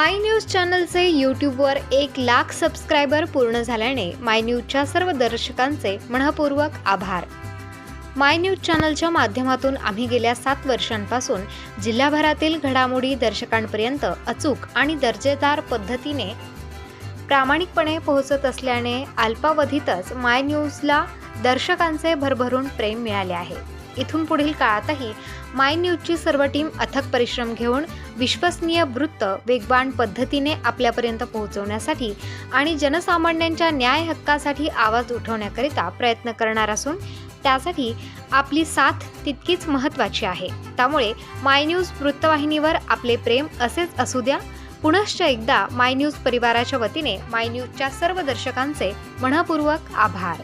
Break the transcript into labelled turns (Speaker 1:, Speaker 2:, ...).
Speaker 1: माय news चॅनलचे यूट्यूबवर एक lakh subscriber पूर्ण झाल्याने माय न्यूजच्या सर्व दर्शकांचे मनपूर्वक आभार. माय न्यूज चॅनलच्या माध्यमातून आम्ही गेल्या सात वर्षांपासून जिल्हाभरातील घडामोडी दर्शकांपर्यंत अचूक आणि दर्जेदार पद्धतीने प्रामाणिकपणे पोहोचत असल्याने अल्पावधीतच माय न्यूजला दर्शकांचे भरभरून प्रेम मिळाले आहे. इथून पुढील काळातही माय न्यूजची सर्व टीम अथक परिश्रम घेऊन विश्वसनीय वृत्त वेगवान पद्धतीने आपल्यापर्यंत पोहोचवण्यासाठी आणि जनसामान्यांच्या न्याय हक्कासाठी आवाज उठवण्याकरिता प्रयत्न करणार असून त्यासाठी आपली साथ तितकीच महत्त्वाची आहे. त्यामुळे माय न्यूज वृत्तवाहिनीवर आपले प्रेम असेच असू द्या. पुनश्च एकदा माय न्यूज परिवाराच्या वतीने माय न्यूजच्या सर्व दर्शकांचे मनपूर्वक आभार.